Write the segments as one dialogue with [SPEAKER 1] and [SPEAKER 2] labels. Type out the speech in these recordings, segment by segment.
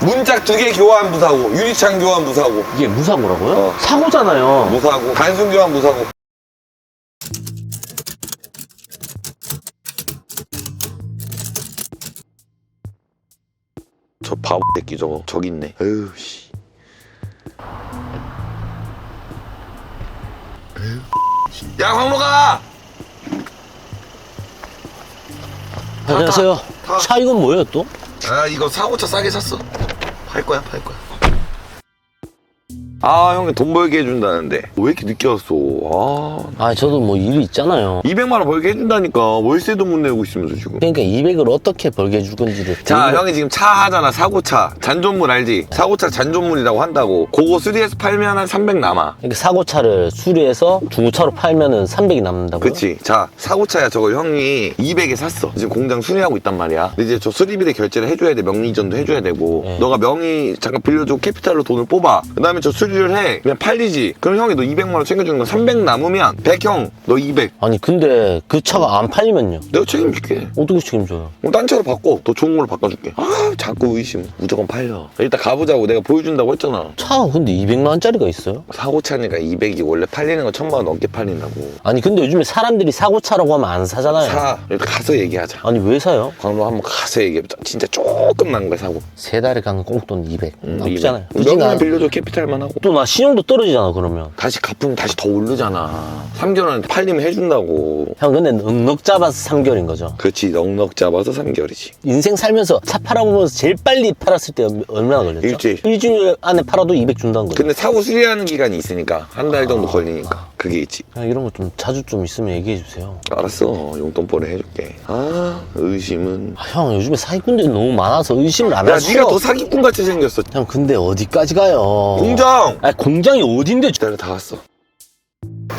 [SPEAKER 1] 문짝 두 개 교환 무사고 유리창 교환 무사고
[SPEAKER 2] 이게 무사고라고요?
[SPEAKER 1] 어.
[SPEAKER 2] 사고잖아요.
[SPEAKER 1] 무사고 단순 교환 무사고 저 바보 새끼 저거 저기 있네 에휴 씨 야, 광로가!
[SPEAKER 2] 안녕하세요.
[SPEAKER 1] 타.
[SPEAKER 2] 차 이건 뭐예요 또?
[SPEAKER 1] 아, 이거 사고차 싸게 샀어. 팔 거야, 팔 거야. 아, 형이 돈 벌게 해준다는데. 왜 이렇게 늦게 왔어? 아.
[SPEAKER 2] 아 저도 뭐 일이 있잖아요.
[SPEAKER 1] 200만 원 벌게 해준다니까. 월세도 못 내고 있으면서 지금.
[SPEAKER 2] 그러니까 200을 어떻게 벌게 해줄 건지를.
[SPEAKER 1] 자,
[SPEAKER 2] 모르겠-
[SPEAKER 1] 형이 지금 차 하잖아, 사고차. 잔존물 알지? 사고차 잔존물이라고 한다고. 그거 수리해서 팔면 한 300 남아.
[SPEAKER 2] 그러니까 사고차를 수리해서 중고차로 팔면은 300이 남는다고요?
[SPEAKER 1] 그치. 자, 사고차야 저거 형이 200에 샀어. 지금 공장 수리하고 있단 말이야. 근데 이제 저 수리비대 결제를 해줘야 돼. 명의 이전도 해줘야 되고.
[SPEAKER 2] 네.
[SPEAKER 1] 너가 명의 잠깐 빌려주고 캐피탈로 돈을 뽑아. 그 다음에 저 수리 를 해. 그냥 팔리지. 그럼 형이 너 200만 원 챙겨주는 거 300 남으면 100형, 너 200.
[SPEAKER 2] 아니 근데 그 차가 안 팔리면요?
[SPEAKER 1] 내가 책임질게.
[SPEAKER 2] 어떻게 책임져요?
[SPEAKER 1] 그럼 딴 차로 바꿔. 더 좋은 걸로 바꿔줄게. 아, 자꾸 의심. 무조건 팔려. 일단 가보자고. 내가 보여준다고 했잖아.
[SPEAKER 2] 차가 근데 200만 원짜리가 있어요?
[SPEAKER 1] 사고차니까 200이 원래 팔리는 거 천만 원 넘게 팔린다고.
[SPEAKER 2] 아니 근데 요즘에 사람들이 사고차라고 하면 안 사잖아요.
[SPEAKER 1] 사. 일단 가서 얘기하자.
[SPEAKER 2] 아니 왜 사요?
[SPEAKER 1] 광로 한번 가서 얘기해보자. 진짜 조금 난 거야, 사고.
[SPEAKER 2] 세 달에 간 꽁돈 200.
[SPEAKER 1] 음,
[SPEAKER 2] 나쁘잖아요.
[SPEAKER 1] 명만
[SPEAKER 2] 나,
[SPEAKER 1] 빌려줘 캐피탈만 하고.
[SPEAKER 2] 또 나 신용도 떨어지잖아 그러면.
[SPEAKER 1] 다시 갚으면 다시 더 오르잖아. 3개월은 팔리면 해준다고.
[SPEAKER 2] 형 근데 넉넉 잡아서 3개월인 거죠.
[SPEAKER 1] 그렇지, 넉넉 잡아서 3개월이지.
[SPEAKER 2] 인생 살면서 차 팔아보면서 제일 빨리 팔았을 때 얼마나 걸렸죠?
[SPEAKER 1] 일주일.
[SPEAKER 2] 일주일 안에 팔아도 200 준다는 거죠.
[SPEAKER 1] 근데 사고 수리하는 기간이 있으니까. 한달
[SPEAKER 2] 아.
[SPEAKER 1] 정도 걸리니까. 그게 있지.
[SPEAKER 2] 그냥 이런 거 좀 자주 좀 있으면 얘기해 주세요.
[SPEAKER 1] 알았어. 용돈벌이 해줄게. 아, 의심은.
[SPEAKER 2] 아, 형 요즘에 사기꾼들이 너무 많아서 의심을 안
[SPEAKER 1] 야,
[SPEAKER 2] 할 수가
[SPEAKER 1] 네가 더
[SPEAKER 2] 없...
[SPEAKER 1] 사기꾼 같이 생겼어.
[SPEAKER 2] 형 근데 어디까지 가요?
[SPEAKER 1] 공장!
[SPEAKER 2] 아 공장이 어딘데?
[SPEAKER 1] 기다려, 다 왔어.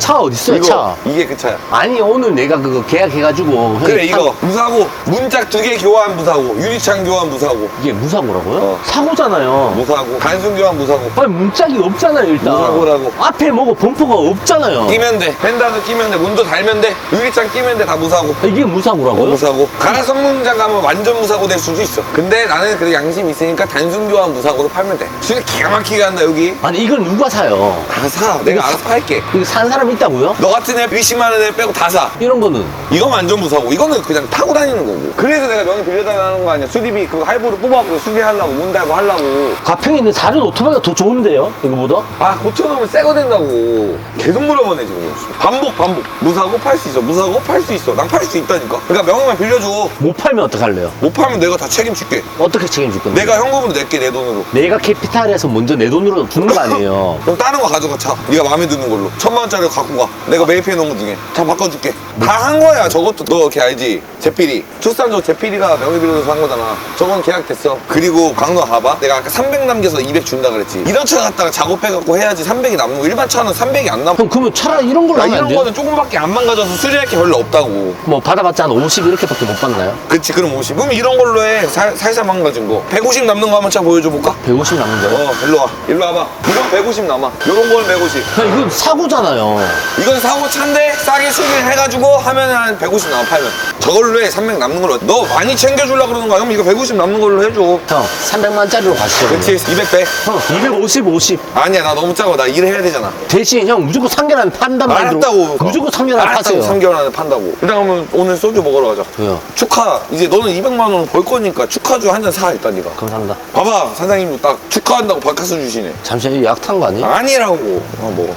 [SPEAKER 2] 차 어딨어요
[SPEAKER 1] 이거,
[SPEAKER 2] 차?
[SPEAKER 1] 이게 그 차야.
[SPEAKER 2] 아니 오늘 내가 그거 계약해가지고 형이
[SPEAKER 1] 그래,
[SPEAKER 2] 타-
[SPEAKER 1] 이거. 무사고, 문짝 두 개 교환 무사고, 유리창 교환 무사고.
[SPEAKER 2] 이게 무사고라고요?
[SPEAKER 1] 어.
[SPEAKER 2] 사고잖아요.
[SPEAKER 1] 무사고, 단순 교환 무사고.
[SPEAKER 2] 아니 문짝이 없잖아요 일단.
[SPEAKER 1] 무사고라고.
[SPEAKER 2] 앞에 뭐고 범퍼가 없잖아요.
[SPEAKER 1] 끼면 돼. 펜다도 끼면 돼. 문도 달면 돼. 유리창 끼면 돼. 다 무사고.
[SPEAKER 2] 이게 무사고라고요?
[SPEAKER 1] 무사고. 가라 성능장 가면 완전 무사고 될 수도 있어. 근데 나는 그래도 양심 있으니까 단순 교환 무사고로 팔면 돼. 수리 기가 막히게 한다 여기.
[SPEAKER 2] 아니 이걸 누가 사요?
[SPEAKER 1] 다 사. 내가 알아서 팔게.
[SPEAKER 2] 이거 산 사람 있다고요?
[SPEAKER 1] 너 같은 애 20만 원에 빼고 다 사.
[SPEAKER 2] 이런 거는
[SPEAKER 1] 이건 완전 무사고. 이거는 그냥 타고 다니는 거고. 그래서 내가 명의 빌려달라는 거 아니야. 수리비 그거 할부로 뽑아갖고 수리하려고 문 달고 하려고.
[SPEAKER 2] 가평에 있는 다른 오토바이가 더 좋은데요? 이거보다?
[SPEAKER 1] 아 고쳐놓으면 새거 된다고. 계속 물어보네 지금. 반복 반복. 무사고 팔 수 있어. 무사고 팔 수 있어. 난 팔 수 있다니까. 그러니까 명의만 빌려줘.
[SPEAKER 2] 못 팔면 어떡할래요?
[SPEAKER 1] 못 팔면 내가 다 책임질게.
[SPEAKER 2] 어떻게 책임질 건데?
[SPEAKER 1] 내가 현금으로 낼게 내 돈으로.
[SPEAKER 2] 내가 캐피탈에서 먼저 내 돈으로 주는 거 아니에요?
[SPEAKER 1] 그럼 다른 거 가져가 차. 네가 마음에 드는 걸로. 천만 원짜리 갖고 가. 내가 매입해 놓은 거 중에 다 바꿔줄게. 다 한 거야. 저것도 너걔 알지? 제필이. 출산조 제필이가 명의 빌려서 한 거잖아. 저건 계약됐어. 그리고 강로 가봐. 내가 아까 300 남겨서 200 준다 그랬지. 이런 차 갖다가 작업해갖고 해야지 300이 남는 거. 일반 차는 300이 안 남아.
[SPEAKER 2] 그럼 그러면 차라리 이런 걸로
[SPEAKER 1] 나
[SPEAKER 2] 하면 안
[SPEAKER 1] 이런
[SPEAKER 2] 돼요?
[SPEAKER 1] 거는 조금밖에 안 망가져서 수리할 게 별로 없다고.
[SPEAKER 2] 뭐 받아봤자 한 50 이렇게밖에 못 받나요?
[SPEAKER 1] 그치 그럼 50. 그럼 이런 걸로 해. 살, 살살 망가진 거. 150 남는 거 한번 차 보여줘 볼까?
[SPEAKER 2] 150 남는 거요?
[SPEAKER 1] 어, 일로 와. 일로 와봐. 이건 150 남아. 요런 건 150.
[SPEAKER 2] 형 이건 사고잖아요.
[SPEAKER 1] 이건 사고 차인데 싸게 수리를 해가지고 하면 한 150 남아 팔면. 저걸로 해. 300 남는 걸로. 너 많이 챙겨주려고 그러는 거야. 그럼 이거 150 남는 걸로 해줘.
[SPEAKER 2] 형 300만짜리로 가시죠.
[SPEAKER 1] 그치 200 빼.
[SPEAKER 2] 형 250, 50.
[SPEAKER 1] 아니야 나 너무 작아. 나 일해야 되잖아.
[SPEAKER 2] 대신 형 무조건 3개월 안에 판단 말로
[SPEAKER 1] 알았다고.
[SPEAKER 2] 무조건 3개월 안에
[SPEAKER 1] 알았다고,
[SPEAKER 2] 파세요.
[SPEAKER 1] 3개월 안에 판다고. 일단 그러면 오늘 소주 먹으러 가자.
[SPEAKER 2] 왜요?
[SPEAKER 1] 축하. 이제 너는 200만 원 벌 거니까 축하주 한 잔 사 일단 네가.
[SPEAKER 2] 감사합니다.
[SPEAKER 1] 봐봐 사장님도 딱 축하한다고 바카스 주시네.
[SPEAKER 2] 잠시만요 약탄 거 아니에요?
[SPEAKER 1] 아니라고. 아, 먹어.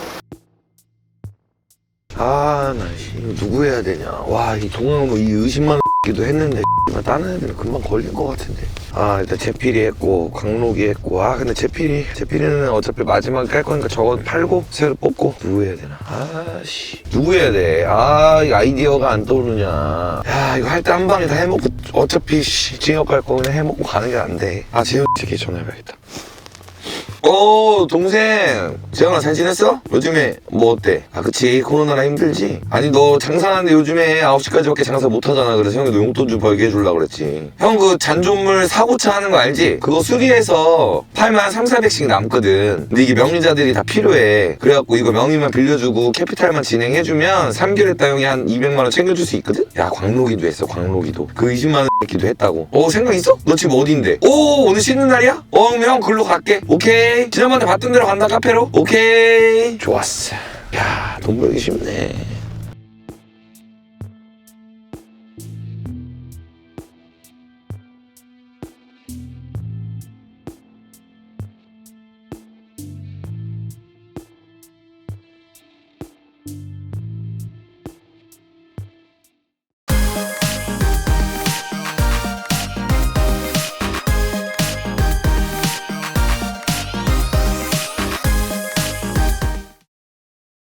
[SPEAKER 1] 아, 나, 씨, 이거 누구 해야 되냐. 와, 이 동영로 이 의심만 기도 했는데, 씨, 다른 애들은 금방 걸릴 것 같은데. 아, 일단 제필이 했고, 강록이 했고, 아, 근데 제필이, 제필이는 어차피 마지막에 깔 거니까 저거 팔고, 새로 뽑고, 누구 해야 되나. 아, 씨. 누구 해야 돼. 아, 이 아이디어가 안 떠오르냐. 야, 이거 할 때 한 방에 다 해먹고, 어차피, 씨, 징역 갈거 그냥 해먹고 가는 게 안 돼. 아, 재현 씨께 전화해봐야겠다. 어 동생 재영아 잘 지냈어? 요즘에 뭐 어때? 아 그치 코로나라 힘들지? 아니 너 장사하는데 요즘에 9시까지밖에 장사 못하잖아 그래서 형이 너 용돈 좀 벌게 해주려고 그랬지 형 그 잔존물 사고차 하는 거 알지? 그거 수리해서 팔면 한 3, 400씩 남거든 근데 이게 명의자들이 다 필요해 그래갖고 이거 명의만 빌려주고 캐피탈만 진행해주면 3개월 있다 형이 한 200만 원 챙겨줄 수 있거든? 야 광록이도 했어 광록이도 그 20만 원 기도 했다고 어 생각 있어? 너 지금 어딘데? 오 오늘 쉬는 날이야? 어어 그럼 형 글로 갈게 지난번에 봤던 대로 간다 카페로. 오케이. 좋았어. 야 돈 벌기 쉽네